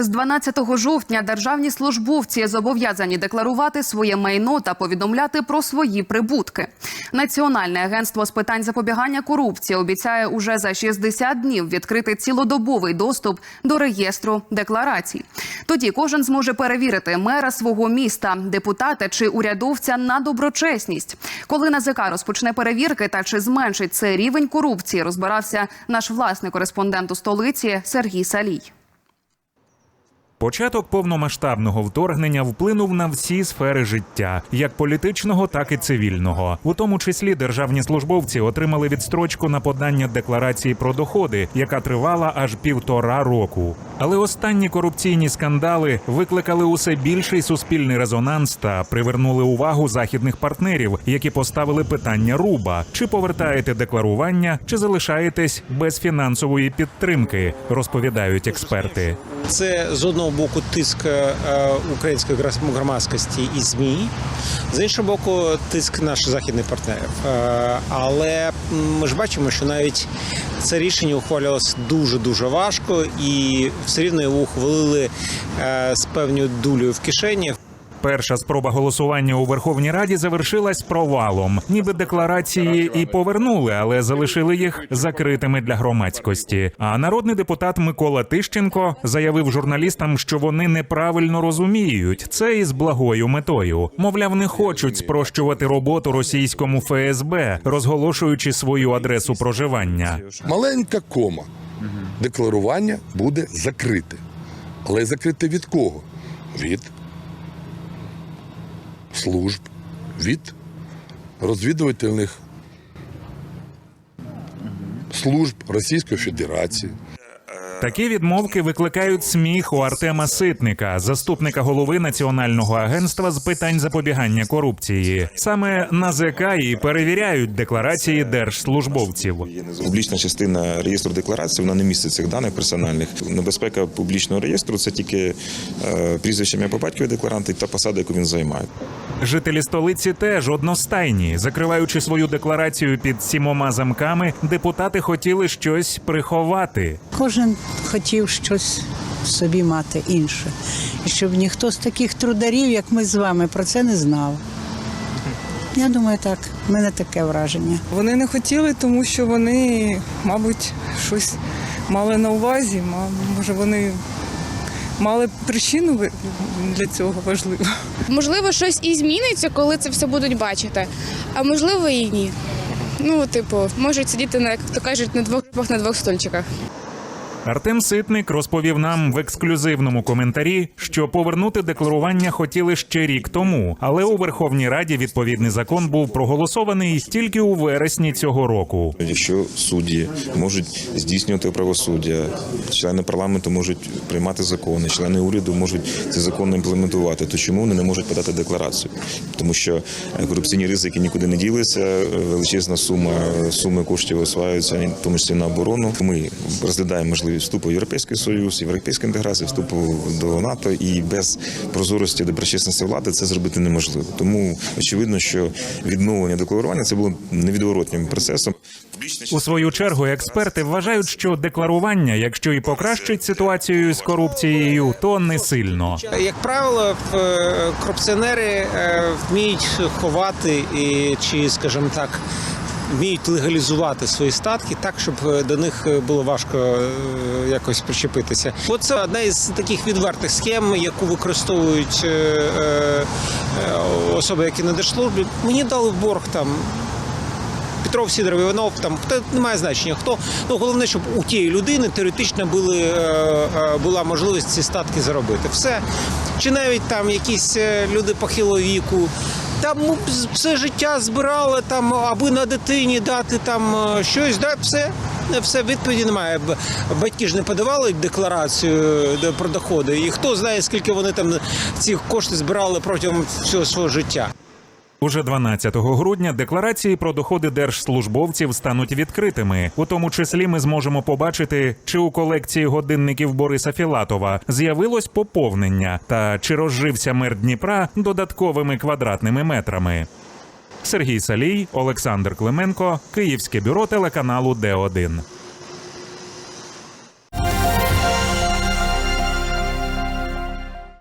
З 12 жовтня державні службовці зобов'язані декларувати своє майно та повідомляти про свої прибутки. Національне агентство з питань запобігання корупції обіцяє уже за 60 днів відкрити цілодобовий доступ до реєстру декларацій. Тоді кожен зможе перевірити мера свого міста, депутата чи урядовця на доброчесність. Коли НАЗК розпочне перевірки та чи зменшить це рівень корупції, розбирався наш власний кореспондент у столиці Сергій Салій. Початок повномасштабного вторгнення вплинув на всі сфери життя, як політичного, так і цивільного. У тому числі державні службовці отримали відстрочку на подання декларації про доходи, яка тривала аж півтора року. Але останні корупційні скандали викликали усе більший суспільний резонанс та привернули увагу західних партнерів, які поставили питання руба: чи повертаєте декларування, чи залишаєтесь без фінансової підтримки, розповідають експерти. Це з одного боку тиск е, української громадськості і змі, з іншого боку, тиск наших західних партнерів. Е, Але ми ж бачимо, що навіть це рішення ухвалювалося дуже дуже важко, і все рівно його ухвалили е, з певною дулею в кишені. Перша спроба голосування у Верховній Раді завершилась провалом. Ніби декларації і повернули, але залишили їх закритими для громадськості. А народний депутат Микола Тищенко заявив журналістам, що вони неправильно розуміють це із благою метою. Мовляв, не хочуть спрощувати роботу російському ФСБ, розголошуючи свою адресу проживання. Маленька кома. Декларування буде закрите. Але закрите від кого? Від служб, від розвідувальних служб Російської Федерації. Такі відмовки викликають сміх у Артема Ситника, заступника голови Національного агентства з питань запобігання корупції. Саме НАЗК і перевіряють декларації держслужбовців. Публічна частина реєстру декларацій вона не містить цих даних персональних. Небезпека публічного реєстру це тільки е, прізвище ім'я по батькові декларанта та посада, яку він займає. Жителі столиці теж одностайні. Закриваючи свою декларацію під сімома замками, депутати хотіли щось приховати. Кожен хотів щось собі мати інше. І щоб ніхто з таких трударів, як ми з вами, про це не знав. Я думаю, так. У мене таке враження. Вони не хотіли, тому що вони, мабуть, щось мали на увазі. ма- Може, вони мали причину для цього важливо. Можливо, щось і зміниться, коли це все будуть бачити, а можливо і ні. Ну, типу, можуть сидіти на, як то кажуть, на двох на двох стульчиках. Артем Ситник розповів нам в ексклюзивному коментарі, що повернути декларування хотіли ще рік тому, але у Верховній Раді відповідний закон був проголосований тільки у вересні цього року. Якщо судді можуть здійснювати правосуддя, члени парламенту можуть приймати закони, члени уряду можуть ці закони імплементувати, то чому вони не можуть подати декларацію? Тому що е, корупційні ризики нікуди не ділися. е, Величезна сума суми коштів осваюються, в тому числі на оборону. Ми розглядаємо можливість вступу в Європейський Союз, європейська інтеграція, вступу до НАТО і без прозорості доброчесності влади це зробити неможливо. Тому очевидно, що відновлення декларування це було невідворотнім процесом. У свою чергу експерти вважають, що декларування, якщо і покращить ситуацію з корупцією, то не сильно. Як правило, е, корупціонери е, вміють ховати і, чи, скажімо так, вміють легалізувати свої статки так, щоб е, до них було важко е, якось причепитися. Оце одна із таких відвертих схем, яку використовують е, е, е, особи, які на держслужбі. Мені дали борг там. Петров, Сідоров, Іванов, там хто немає значення. Хто ну головне, щоб у тієї людини теоретично були, е, е, була можливість ці статки заробити. Все чи навіть там якісь е, люди похилого віку. Там все життя збирали там, аби на дитині дати там е, щось. Да, все, все відповіді немає. Батьки ж не подавали декларацію е, про доходи, і хто знає, скільки вони там ці кошти збирали протягом всього свого життя. Уже 12 грудня декларації про доходи держслужбовців стануть відкритими. У тому числі ми зможемо побачити, чи у колекції годинників Бориса Філатова з'явилось поповнення, та чи розжився мер Дніпра додатковими квадратними метрами. Сергій Салій, Олександр Клименко, Київське бюро телеканалу Д1.